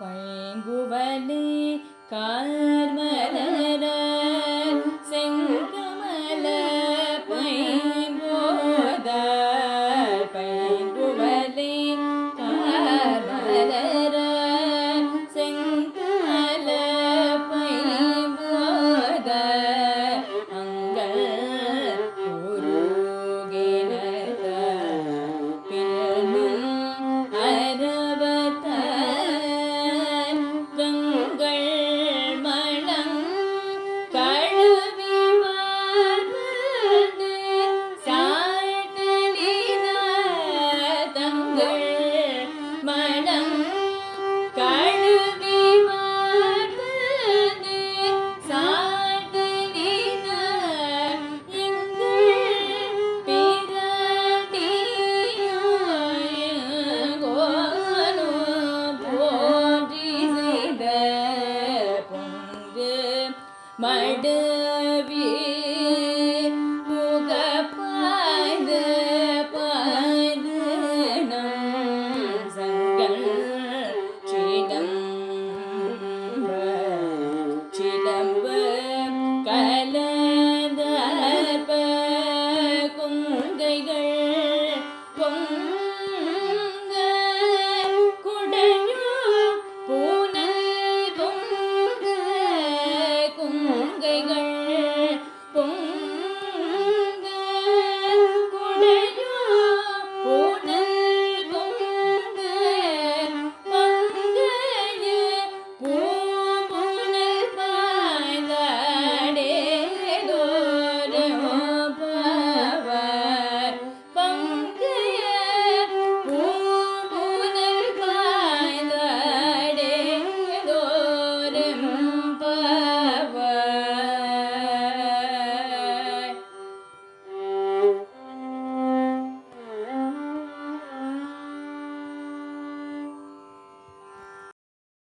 பைங்குவனே கார்மலர மடவி முகப்பாது பாது சங்கல் சிதம் சிதம்ப கலந்த குந்தைகள் பொங்க